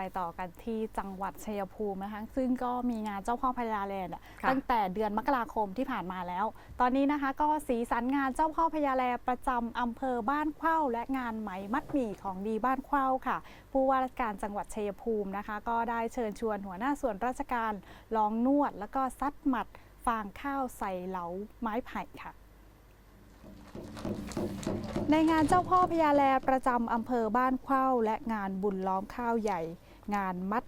ไปต่อกันที่จังหวัดชัยภูมินะคะ ซึ่งก็มีงานเจ้าพ่อพญาแลนด์อะค่ะตั้งแต่เดือนมกราคมที่ผ่านมาแล้ว ตอนนี้นะคะก็สีสันงานเจ้าพ่อพญาแลประจำอำเภอบ้านเข้าและงานไหมมัดหมี่ของดีบ้านเข้าค่ะ ผู้ว่าราชการจังหวัดชัยภูมินะคะ ก็ได้เชิญชวนหัวหน้าส่วนราชการลองนวด แล้วก็ซัดหมัดฟางข้าวใส่เหลาไม้ไผ่ค่ะในงานเจ้าพ่อพญาแลประจำอำเภอบ้านเข้าและงานบุญล้อมข้าวใหญ่ งานมัด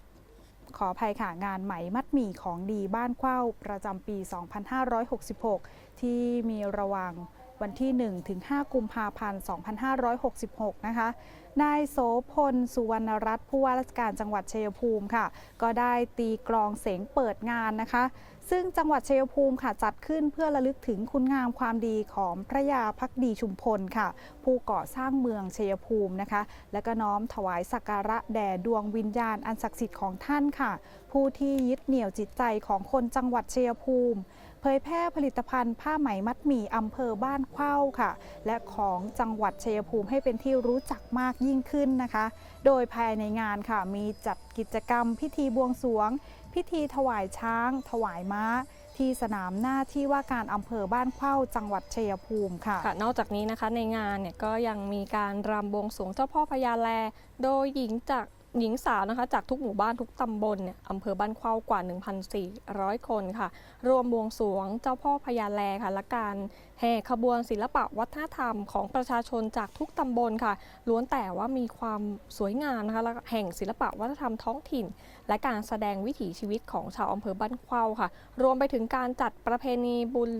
ขออภัยค่ะงานไหมมัดหมี่ของดีบ้านเข้าประจำปี 2566 ที่มีระหว่างวันที่ 1 ถึง 5 กุมภาพันธ์ 2566 นะคะ นายโสพล สุวรรณรัตน์ผู้ว่าราชการจังหวัดชัยภูมิค่ะ ก็ได้ตีกลองเสียงเปิดงานนะคะ ซึ่งจังหวัดชัยภูมิค่ะจัดขึ้นเพื่อระลึกถึงคุณงามความดีของพระยาพักดีชุมพลค่ะ ผู้ก่อสร้างเมืองชัยภูมินะคะ และก็น้อมถวายสักการะแด่ดวงวิญญาณอันศักดิ์สิทธิ์ของท่านค่ะ ผู้ที่ยึดเหนี่ยวจิตใจของคนจังหวัดชัยภูมิเผยแพร่ผลิตภัณฑ์ผ้าไหมมัดหมี่อำเภอบ้านเข้าค่ะ และของจังหวัดชัยภูมิให้เป็นที่รู้จักมากยิ่งขึ้นนะคะ โดยภายในงานค่ะมีจัดกิจกรรม พิธีบวงสรวง พิธีถวายช้าง ถวายม้า ที่สนามหน้าที่ว่าการอำเภอบ้านเข้าจังหวัดชัยภูมิค่ะ ค่ะนอกจากนี้นะคะในงานเนี่ยก็ยังมีการรำบวงสรวงเจ้าพ่อพญาแล โดยหญิงจาก หญิงสาวนะคะจากทุกหมู่บ้านทุกตำบลเนี่ยอำเภอบ้านเข้ากว่า 1,400 คนค่ะ รวมบวงสวงเจ้าพ่อพญาแลค่ะ และการแห่ขบวนศิลปะวัฒนธรรมของประชาชนจากทุกตำบลค่ะ ล้วนแต่ว่ามีความสวยงามนะคะและแห่งศิลปะวัฒนธรรมท้องถิ่น และการแสดงวิถีชีวิตของชาวอำเภอบ้านเข้าค่ะ รวมไปถึงการจัดประเพณีบุญ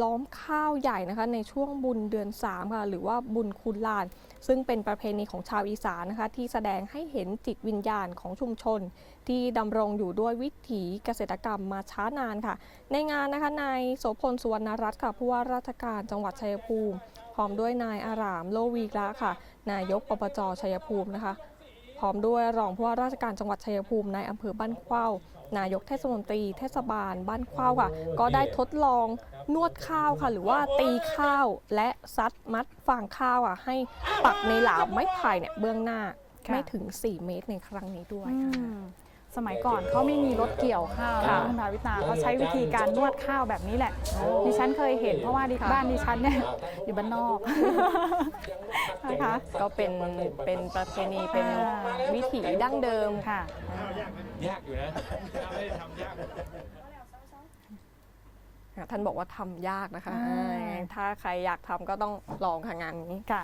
ล้อมข้าวใหญ่นะคะในช่วงบุญเดือน3ค่ะหรือว่าบุญคุณลาน ซึ่งเป็นประเพณีของชาวอีสานนะคะที่แสดงให้เห็นจิตวิญญาณของชุมชน ที่ดำรงอยู่ด้วยวิถีเกษตรกรรมมาช้านานค่ะ ในงานนะคะนายโสพลสุวรรณรัตน์ค่ะผู้ว่าราชการจังหวัดชัยภูมิ พร้อมด้วยนายอารามโลวีระค่ะ นายกปปจชัยภูมินะคะพร้อมด้วยรองผู้ว่าราชการจังหวัดชัยภูมินายอำเภอบ้านเข้า นายกเทศมนตรีเทศบาลบ้านเข้าค่ะ ก็ได้ทดลองนวดข้าวค่ะ หรือว่าตีข้าวและซัดมัดฟางข้าวอะให้ปักในหลามไม้ไผ่เนี่ยเบื้องหน้าค่ะไม่ถึง 4 เมตรในครั้งนี้ด้วยอืค่ะม สมัยก่อนเขาไม่มีรถเกี่ยวข้าวนะค่ะคุณภาวิตาเขาใช้วิธีการนวดข้าวแบบนี้แหละ ดิฉันเคยเห็นเพราะว่าดิค่ะบ้านดิฉันเนี่ยอยู่บ้านนอกนะคะก็เป็นเป็นประเพณีเป็นอ่าวิถีดั้งเดิมค่ะยากอยู่นะไม่ได้ทำยากค่ะท่านบอกว่าทำยากนะคะอ่าอ่าถ้าใครอยากทำก็ต้องลองค่ะงานนี้ค่ะ